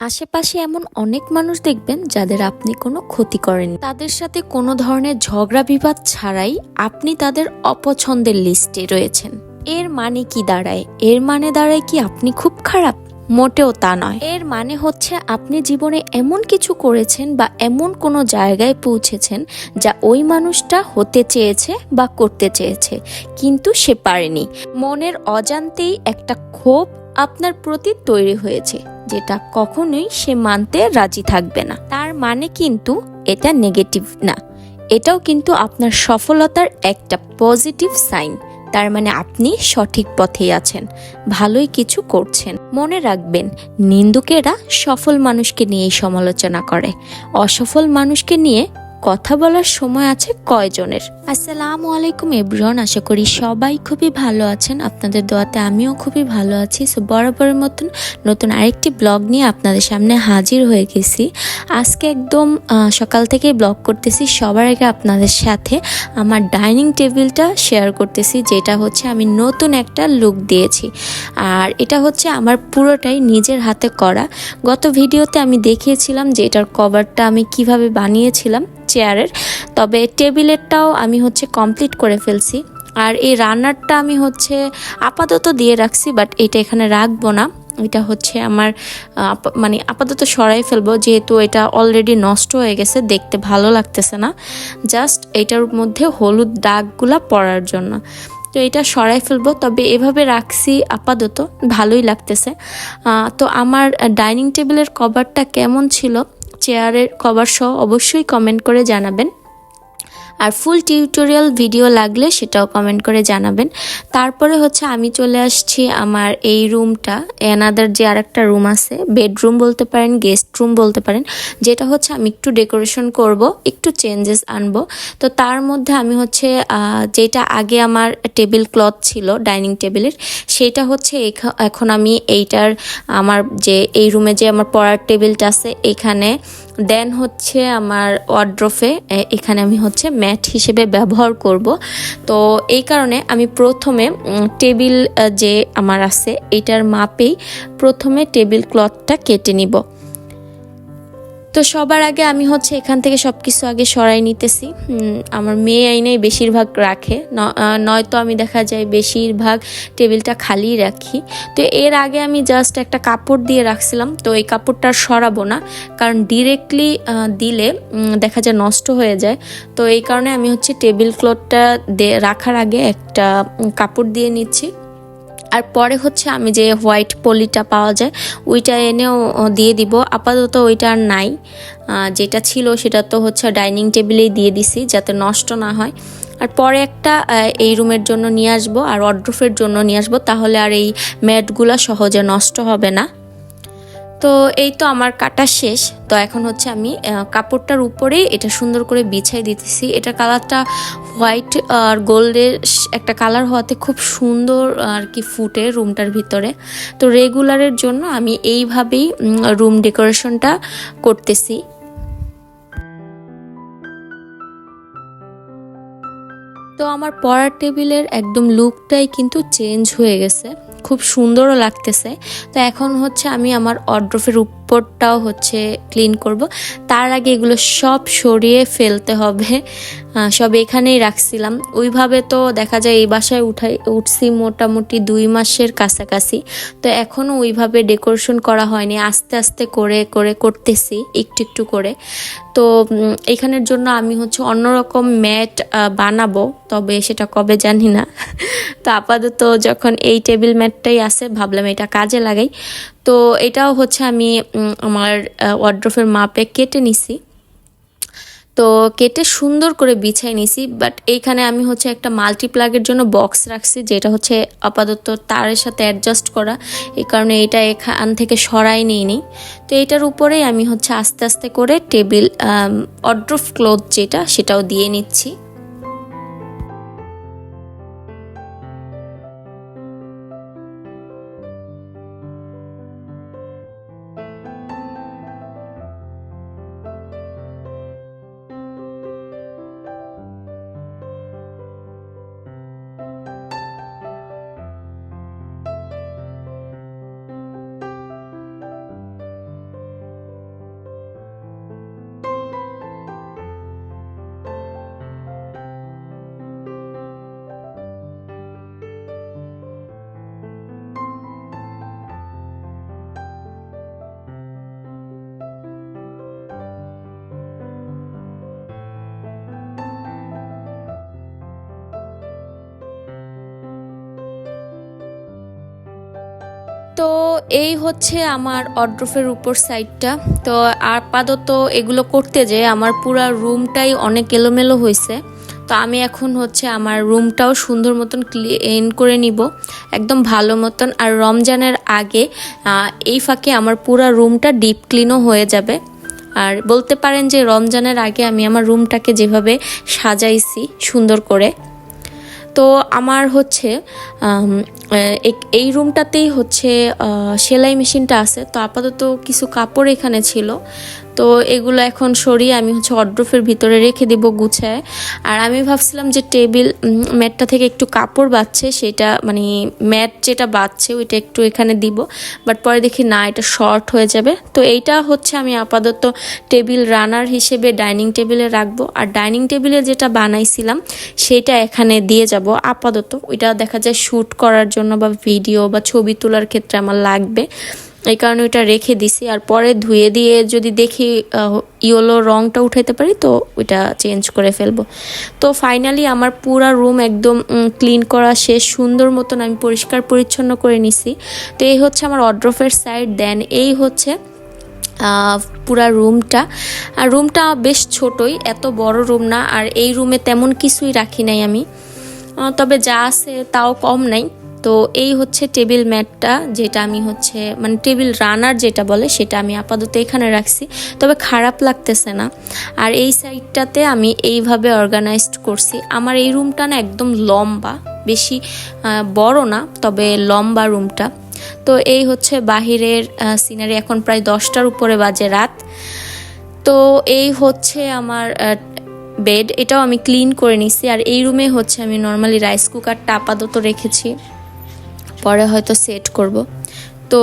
আশেপাশে এমন অনেক মানুষ দেখবেন যাদের আপনি কোনো ক্ষতি করেন তাদের সাথে কোনো ধরনের ঝগড়া বিবাদ ছাড়াই আপনি তাদের অপছন্দের লিস্টে রয়েছেন। এর মানে কি দাঁড়ায়? এর মানে দাঁড়ায় কি আপনি খুব খারাপ? মোটেও তা নয়। এর মানে হচ্ছে আপনি জীবনে এমন কিছু করেছেন বা এমন কোনো জায়গায় পৌঁছেছেন যা ওই মানুষটা হতে চেয়েছে বা করতে চেয়েছে, কিন্তু সে পারেনি। মনের অজান্তেই একটা ক্ষোভ আপনার প্রতি তৈরি হয়েছে। যেটা কখনোই সে মানতে রাজি থাকবে না। তার মানে কিন্তু এটা নেগেটিভ না। এটাও কিন্তু আপনার সফলতার একটা পজিটিভ সাইন তার মানে আপনি সঠিক পথেই আছেন, ভালোই কিছু করছেন। মনে রাখবেন, নিন্দুকেরা সফল মানুষকে নিয়েই সমালোচনা করে। অসফল মানুষকে নিয়ে কথা বলার সময় আছে কয়জনের? আসসালামু আলাইকুম এভরিওয়ান, আশা করি সবাই খুবই ভালো আছেন। আপনাদের দোয়াতে আমিও খুবই ভালো আছি। সো বরাবরের মতন নতুন আরেকটি ব্লগ নিয়ে আপনাদের সামনে হাজির হয়ে গেছি। আজকে একদম সকাল থেকে ব্লগ করতেছি। সবার আগে আপনাদের সাথে আমার ডাইনিং টেবিলটা শেয়ার করতেছি, যেটা হচ্ছে আমি নতুন একটা লুক দিয়েছি। আর এটা হচ্ছে আমার পুরোটাই নিজের হাতে করা। গত ভিডিওতে আমি দেখিয়েছিলাম যে এটার কভারটা আমি কীভাবে বানিয়েছিলাম। চেয়ারের তবে টেবিলেরটাও আমি হচ্ছে কমপ্লিট করে ফেলছি। আর এই রান্নারটা আমি হচ্ছে আপাতত দিয়ে রাখছি বাট এটা এখানে রাখব না। এটা হচ্ছে আমার মানে আপাতত সরাই ফেলব, যেহেতু এটা অলরেডি নষ্ট হয়ে গেছে, দেখতে ভালো লাগতেছে না। জাস্ট এটার মধ্যে হলুদ দাগগুলা পড়ার জন্য। তো এটা সরাই ফেলব, তবে এভাবে রাখছি আপাতত, ভালোই লাগতেছে। তো আমার ডাইনিং টেবিলের কভারটা কেমন ছিল? চেয়ারের কভার সহ অবশ্যই কমেন্ট করে জানাবেন। আর ফুল টিউটোরিয়াল ভিডিও লাগলে সেটাও কমেন্ট করে জানাবেন। তারপরে হচ্ছে আমি চলে আসছি আমার এই রুমটা এনাদার যে আরেকটা রুম আছে বেডরুম বলতে পারেন গেস্ট রুম বলতে পারেন, যেটা হচ্ছে আমি একটু ডেকোরেশন করব, একটু চেঞ্জেস আনব। তো তার মধ্যে আমি হচ্ছে যেটা আগে আমার টেবিল ক্লথ ছিল ডাইনিং টেবিলের সেটা হচ্ছে এখন আমি এইটার, আমার যে, এই রুমে যে আমার পড়ার টেবিলটা আছে, এখানে দেন হচ্ছে আমার ওয়ার্ড্রোফে এখানে আমি হচ্ছে ম্যাট হিসেবে ব্যবহার করব। তো এই কারণে আমি প্রথমে টেবিল যে আমার আছে, এটার মাপেই প্রথমে টেবিল ক্লথটা কেটে নিব। তো সবার আগে আমি হচ্ছে এখান থেকে সব কিছু আগে সরাই নিতেছি। আমার মেয়ে আইনেই বেশিরভাগ রাখে। নয়তো আমি দেখা যায় বেশিরভাগ টেবিলটা খালি রাখি। তো এর আগে আমি জাস্ট একটা কাপড় দিয়ে রাখছিলাম। তো এই কাপড়টা সরাবো না। কারণ ডিরেক্টলি দিলে দেখা যায় নষ্ট হয়ে যায়। তো এই কারণে আমি হচ্ছে টেবিল ক্লথটা রাখার আগে একটা কাপড় দিয়ে নিচ্ছি। আর পরে হচ্ছে আমি যে হোয়াইট পলিটা পাওয়া যায়, ওইটা এনেও দিয়ে দিব। আপাতত ওইটা আর নাই। যেটা ছিল সেটা তো হচ্ছে ডাইনিং টেবিলেই দিয়ে দিছি যাতে নষ্ট না হয়। আর পরে একটা এই রুমের জন্য নিয়ে আসব আর অড্রফের জন্য নিয়ে আসব, তাহলে আর এই ম্যাটগুলো সহজে নষ্ট হবে না। তো এই তো আমার কাটা শেষ। তো এখন হচ্ছে আমি কাপড়টার উপরেই এটা সুন্দর করে বিছাই দিতেছি। এটা কালারটা হোয়াইট আর গোল্ডের একটা কালার হওয়াতে খুব সুন্দর আর কি ফুটে রুমটার ভিতরে। তো রেগুলারের জন্য আমি এইভাবেই রুম ডেকোরেশনটা করতেছি। তো আমার পড়ার টেবিলের একদম লুকটাই কিন্তু চেঞ্জ হয়ে গেছে। খুব সুন্দরও লাগতেছে। তো এখন হচ্ছে আমি আমার অড্রফের উপরটাও হচ্ছে ক্লিন করব। তার আগে এগুলো সব সরিয়ে ফেলতে হবে। সব এখানেই রাখছিলাম। ওইভাবে তো দেখা যায় এই বাসায় উঠাই, উঠছি মোটামুটি দুই মাসের কাছাকাছি। তো এখনও ওইভাবে ডেকোরেশন করা হয়নি। আস্তে আস্তে করে করে করতেছি, একটু একটু করে। তো এখানের জন্য আমি হচ্ছে অন্যরকম ম্যাট বানাবো। তবে সেটা কবে জানি না। তো আপাতত যখন এই টেবিল ম্যাটটাই আছে, ভাবলাম এটা কাজে লাগাই। তো এটাও হচ্ছে আমি আমার ওয়ার্ড্রফের মাপে কেটে নিছি। তো কেটে সুন্দর করে বিছাই নিছি বাট এইখানে আমি হচ্ছে একটা মাল্টিপ্লাগের জন্য বক্স রাখছি, যেটা হচ্ছে আপাতত তারের সাথে অ্যাডজাস্ট করা। এই কারণে এটা এখান থেকে সরাই নিই নি তো এটার উপরেই আমি হচ্ছে আস্তে আস্তে করে টেবিল অড্রফ ক্লোথ যেটা, সেটাও দিয়ে নিচ্ছি। তো এই হচ্ছে আমার অড্রফের উপর সাইডটা। তো আপাতত এগুলো করতে যে আমার পুরো রুমটাই অনেক এলোমেলো হয়েছে। তো আমি এখন হচ্ছে আমার রুমটাও সুন্দর মতন ক্লিন করে নিব, একদম ভালো মতন। আর রমজানের আগে এই ফাঁকে আমার পুরো রুমটা ডিপ ক্লিনও হয়ে যাবে। আর বলতে পারেন যে রমজানের আগে আমি আমার রুমটাকে যেভাবে সাজাইছি সুন্দর করে তো আমার হচ্ছে এই রুমটাতেই হচ্ছে সেলাই মেশিনটা আছে। তো আপাতত কিছু কাপড় এখানে ছিল। তো এগুলো এখন সরিয়ে আমি হচ্ছে অড্রফের ভিতরে রেখে দিব গুছায়। আর আমি ভাবছিলাম যে টেবিল ম্যাটটা থেকে একটু কাপড় বাচ্ছে, সেটা মানে ম্যাট যেটা বাচ্ছে ওইটা একটু এখানে দিব। বাট পরে দেখি না, এটা শর্ট হয়ে যাবে। তো এইটা হচ্ছে আমি আপাতত টেবিল রানার হিসেবে ডাইনিং টেবিলে রাখব। আর ডাইনিং টেবিলে যেটা বানাইছিলাম, সেটা এখানে দিয়ে যাব আপাতত। ওইটা দেখা যায় শ্যুট করার জন্য বা ভিডিও বা ছবি তোলার ক্ষেত্রে আমার লাগবে। এই কারণে ওইটা রেখে দিছি। আর পরে ধুয়ে দিয়ে যদি দেখি ইয়েলো রংটা উঠাইতে পারি, তো ওইটা চেঞ্জ করে ফেলব। তো ফাইনালি আমার পুরা রুম একদম ক্লিন করা শেষ, সুন্দর মতন আমি পরিষ্কার পরিচ্ছন্ন করে নিছি। তো এই হচ্ছে আমার অড্রফের সাইড দেন এই হচ্ছে পুরা রুমটা আর রুমটা বেশ ছোটই, এত বড় রুম না, আর এই রুমে তেমন কিছুই রাখি নাই আমি। তবে যা আছে তাও কম নাই। তো এই হচ্ছে টেবিল ম্যাটটা, যেটা আমি হচ্ছে মানে টেবিল রানার যেটা বলে, সেটা আমি আপাতত এখানে রাখছি। তবে খারাপ লাগতেছে না। আর এই সাইডটাতে আমি এইভাবে অর্গানাইজড করছি। আমার এই রুমটা না একদম লম্বা, বেশি বড় না, তবে লম্বা রুমটা তো এই হচ্ছে বাহিরের সিনারি এখন প্রায় দশটার উপরে বাজে রাত। তো এই হচ্ছে আমার বেড এটাও আমি ক্লিন করে নিছি। আর এই রুমে হচ্ছে আমি নর্মালি রাইস কুকারটা আপাতত রেখেছি। পরে হয়তো সেট করব। তো